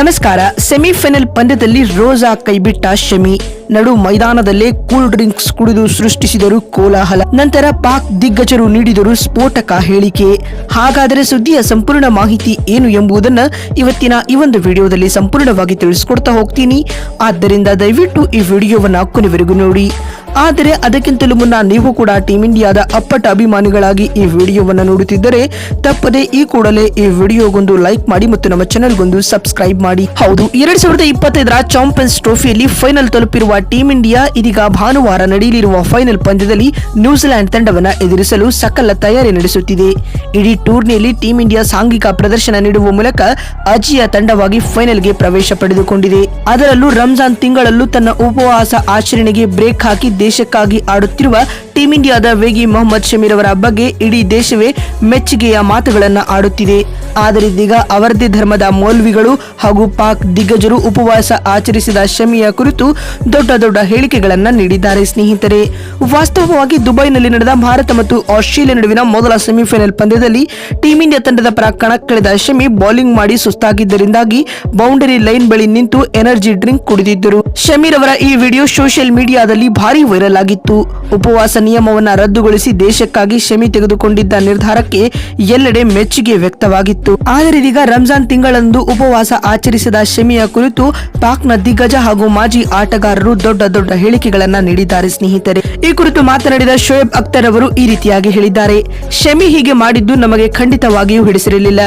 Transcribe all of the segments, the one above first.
ನಮಸ್ಕಾರ ಸೆಮಿಫೈನಲ್ ಪಂದ್ಯದಲ್ಲಿ ರೋಜಾ ಕೈಬಿಟ್ಟ ಶಮಿ. ನಡು ಮೈದಾನದಲ್ಲೇ ಕೂಲ್ ಡ್ರಿಂಕ್ಸ್ ಕುಡಿದು ಸೃಷ್ಟಿಸಿದರು ಕೋಲಾಹಲ. ನಂತರ ಪಾಕ್ ದಿಗ್ಗಜರು ನೀಡಿದರು ಸ್ಫೋಟಕ ಹೇಳಿಕೆ. ಹಾಗಾದರೆ ಸುದ್ದಿಯ ಸಂಪೂರ್ಣ ಮಾಹಿತಿ ಏನು ಎಂಬುದನ್ನು ಇವತ್ತಿನ ಈ ಒಂದು ವಿಡಿಯೋದಲ್ಲಿ ಸಂಪೂರ್ಣವಾಗಿ ತಿಳಿಸಿಕೊಡ್ತಾ ಹೋಗ್ತೀನಿ. ಆದ್ದರಿಂದ ದಯವಿಟ್ಟು ಈ ವಿಡಿಯೋವನ್ನ ಕೊನೆವರೆಗೂ ನೋಡಿ. ಆದರೆ ಅದಕ್ಕಿಂತಲೂ ಮುನ್ನ ನೀವು ಕೂಡ ಟೀಮ್ ಇಂಡಿಯಾದ ಅಪ್ಪಟ ಅಭಿಮಾನಿಗಳಾಗಿ ಈ ವಿಡಿಯೋವನ್ನು ನೋಡುತ್ತಿದ್ದರೆ ತಪ್ಪದೆ ಈ ಕೂಡಲೇ ಈ ವಿಡಿಯೋಗೊಂದು ಲೈಕ್ ಮಾಡಿ ಮತ್ತು ನಮ್ಮ ಚಾನೆಲ್ಗೊಂದು ಸಬ್ಸ್ಕ್ರೈಬ್ ಮಾಡಿ. ಹೌದು, ಎರಡ್ ಸಾವಿರದ ಇಪ್ಪತ್ತೈದರ ಚಾಂಪಿಯನ್ಸ್ ಟ್ರೋಫಿಯಲ್ಲಿ ಫೈನಲ್ ತಲುಪಿರುವ ಟೀಮ್ ಇಂಡಿಯಾ ಇದೀಗ ಭಾನುವಾರ ನಡೆಯಲಿರುವ ಫೈನಲ್ ಪಂದ್ಯದಲ್ಲಿ ನ್ಯೂಜಿಲೆಂಡ್ ತಂಡವನ್ನು ಎದುರಿಸಲು ಸಕಲ ತಯಾರಿ ನಡೆಸುತ್ತಿದೆ. ಇಡೀ ಟೂರ್ನಿಯಲ್ಲಿ ಟೀಂ ಇಂಡಿಯಾ ಸಾಂಘಿಕ ಪ್ರದರ್ಶನ ನೀಡುವ ಮೂಲಕ ಅಜಿಯ ತಂಡವಾಗಿ ಫೈನಲ್ಗೆ ಪ್ರವೇಶ ಪಡೆದುಕೊಂಡಿದೆ. ಅದರಲ್ಲೂ ರಂಜಾನ್ ತಿಂಗಳಲ್ಲೂ ತನ್ನ ಉಪವಾಸ ಆಚರಣೆಗೆ ಬ್ರೇಕ್ ಹಾಕಿ ದೇಶಕ್ಕಾಗಿ ಆಡುತ್ತಿರುವ ಟೀಂ ಇಂಡಿಯಾದ ವೇಗಿ ಮೊಹಮ್ಮದ್ ಶಮೀರ್ ಅವರ ಬಗ್ಗೆ ಇಡೀ ದೇಶವೇ ಮೆಚ್ಚುಗೆಯ ಮಾತುಗಳನ್ನ ಆಡುತ್ತಿದೆ. ಆದರೆ ಇದೀಗ ಅವರದೇ ಧರ್ಮದ ಮೌಲ್ವಿಗಳು ಹಾಗೂ ಪಾಕ್ ದಿಗ್ಗಜರು ಉಪವಾಸ ಆಚರಿಸಿದ ಶಮಿಯ ಕುರಿತು ದೊಡ್ಡ ದೊಡ್ಡ ಹೇಳಿಕೆಗಳನ್ನ ನೀಡಿದ್ದಾರೆ ಸ್ನೇಹಿತರೆ. ವಾಸ್ತವವಾಗಿ ದುಬೈನಲ್ಲಿ ನಡೆದ ಭಾರತ ಮತ್ತು ಆಸ್ಟ್ರೇಲಿಯಾ ನಡುವಿನ ಮೊದಲ ಸೆಮಿಫೈನಲ್ ಪಂದ್ಯದಲ್ಲಿ ಟೀಂ ಇಂಡಿಯಾ ತಂಡದ ಪರ ಕಣಕ್ಕಿಳಿದ ಶಮಿ ಬೌಲಿಂಗ್ ಮಾಡಿ ಸುಸ್ತಾಗಿದ್ದರಿಂದಾಗಿ ಬೌಂಡರಿ ಲೈನ್ ಬಳಿ ನಿಂತು ಎನರ್ಜಿ ಡ್ರಿಂಕ್ ಕುಡಿದಿದ್ದರು. ಶಮೀರ್ ಅವರ ಈ ವಿಡಿಯೋ ಸೋಷಿಯಲ್ ಮೀಡಿಯಾದಲ್ಲಿ ಭಾರಿ ವೈರಲ್ ಆಗಿತ್ತು. ಉಪವಾಸ ನಿಯಮವನ್ನ ರದ್ದುಗೊಳಿಸಿ ದೇಶಕ್ಕಾಗಿ ಶಮಿ ತೆಗೆದುಕೊಂಡಿದ್ದ ನಿರ್ಧಾರಕ್ಕೆ ಎಲ್ಲೆಡೆ ಮೆಚ್ಚುಗೆ ವ್ಯಕ್ತವಾಗಿತ್ತು. ಆದರೆ ಇದೀಗ ರಂಜಾನ್ ತಿಂಗಳಂದು ಉಪವಾಸ ಆಚರಿಸಿದ ಶಮಿಯ ಕುರಿತು ಪಾಕ್ನ ದಿಗ್ಗಜ ಹಾಗೂ ಮಾಜಿ ಆಟಗಾರರು ದೊಡ್ಡ ದೊಡ್ಡ ಹೇಳಿಕೆಗಳನ್ನ ನೀಡಿದ್ದಾರೆ ಸ್ನೇಹಿತರೆ. ಈ ಕುರಿತು ಮಾತನಾಡಿದ ಶೋಯಬ್ ಅಖ್ತರ್ ಅವರು ಈ ರೀತಿಯಾಗಿ ಹೇಳಿದ್ದಾರೆ. ಶಮಿ ಹೀಗೆ ಮಾಡಿದ್ದು ನಮಗೆ ಖಂಡಿತವಾಗಿಯೂ ಹಿಡಿಸಿರಲಿಲ್ಲ.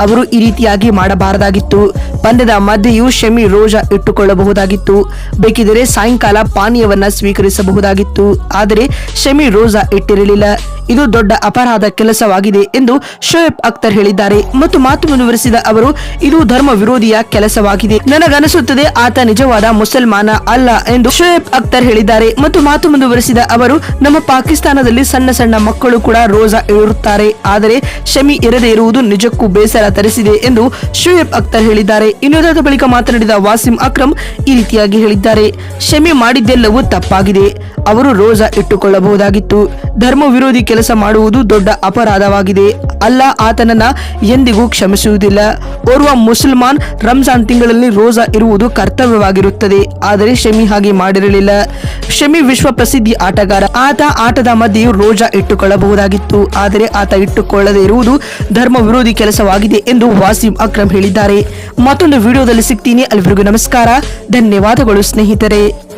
ಅವರು ಈ ರೀತಿಯಾಗಿ ಮಾಡಬಾರದಾಗಿತ್ತು. ಪಂದ್ಯದ ಮಧ್ಯೆಯೂ ಶಮಿ ರೋಜಾ ಇಟ್ಟುಕೊಳ್ಳಬಹುದಾಗಿತ್ತು. ಬೇಕಿದರೆ ಸಾಯಂಕಾಲ ಪಾನೀಯವನ್ನ ಸ್ವೀಕರಿಸಬಹುದಾಗಿತ್ತು. ಆದರೆ ಶಮಿ ರೋಜಾ ಇಟ್ಟಿರಲಿಲ್ಲ ಇದು ದೊಡ್ಡ ಅಪರಾಧ ಕೆಲಸವಾಗಿದೆ ಎಂದು ಶೋಯಬ್ ಅಖ್ತರ್ ಹೇಳಿದ್ದಾರೆ ಮತ್ತು ಮಾತು ಮುಂದುವರೆಸಿದ ಅವರು, ಇದು ಧರ್ಮ ವಿರೋಧಿಯ ಕೆಲಸವಾಗಿದೆ. ನನಗನಿಸುತ್ತದೆ ಆತ ನಿಜವಾದ ಮುಸಲ್ಮಾನ ಅಲ್ಲ ಎಂದು ಶೋಯಬ್ ಅಖ್ತರ್ ಹೇಳಿದ್ದಾರೆ ಮತ್ತು ಮಾತು ಮುಂದುವರೆಸಿದ ಅವರು, ನಮ್ಮ ಪಾಕಿಸ್ತಾನದಲ್ಲಿ ಸಣ್ಣ ಸಣ್ಣ ಮಕ್ಕಳು ಕೂಡ ರೋಜಾ ಇರುತ್ತಾರೆ. ಆದರೆ ಶಮಿ ಇರದೇ ಇರುವುದು ನಿಜಕ್ಕೂ ಬೇಸರ ತರಿಸಿದೆ ಎಂದು ಶೋಯಬ್ ಅಖ್ತರ್ ಹೇಳಿದ್ದಾರೆ. ಇನ್ನೊಂದಾದ ಬಳಿಕ ಮಾತನಾಡಿದ ವಾಸಿಂ ಅಕ್ರಮ್ ಈ ರೀತಿಯಾಗಿ ಹೇಳಿದ್ದಾರೆ. ಶಮಿ ಮಾಡಿದ್ದೆಲ್ಲವೂ ತಪ್ಪಾಗಿದೆ. ಅವರು ರೋಜಾ ಇಟ್ಟುಕೊಳ್ಳಬಹುದಾಗಿತ್ತು. ಧರ್ಮ ವಿರೋಧಿ ಕೆಲಸ ಮಾಡುವುದು ದೊಡ್ಡ ಅಪರಾಧವಾಗಿದೆ. ಅಲ್ಲ, ಆತನನ್ನ ಎಂದಿಗೂ ಕ್ಷಮಿಸುವುದಿಲ್ಲ. ಓರ್ವ ಮುಸಲ್ಮಾನ್ ರಂಜಾನ್ ತಿಂಗಳಲ್ಲಿ ರೋಜಾ ಇರುವುದು ಕರ್ತವ್ಯವಾಗಿರುತ್ತದೆ. ಆದರೆ ಶಮಿ ಹಾಗೆ ಮಾಡಿರಲಿಲ್ಲ. ಶಮಿ ವಿಶ್ವ ಪ್ರಸಿದ್ಧಿ ಆಟಗಾರ. ಆತ ಆಟದ ಮಧ್ಯೆಯೂ ರೋಜಾ ಇಟ್ಟುಕೊಳ್ಳಬಹುದಾಗಿತ್ತು. ಆದರೆ ಆತ ಇಟ್ಟುಕೊಳ್ಳದೇ ಇರುವುದು ಧರ್ಮ ವಿರೋಧಿ ಕೆಲಸವಾಗಿದೆ ಎಂದು ವಾಸಿಂ ಅಕ್ರಮ್ ಹೇಳಿದ್ದಾರೆ. ಮತ್ತೊಂದು ವಿಡಿಯೋದಲ್ಲಿ ಸಿಗ್ತೀನಿ. ಅಲ್ಲಿವರೆಗೂ ನಮಸ್ಕಾರ. ಧನ್ಯವಾದಗಳು ಸ್ನೇಹಿತರೆ.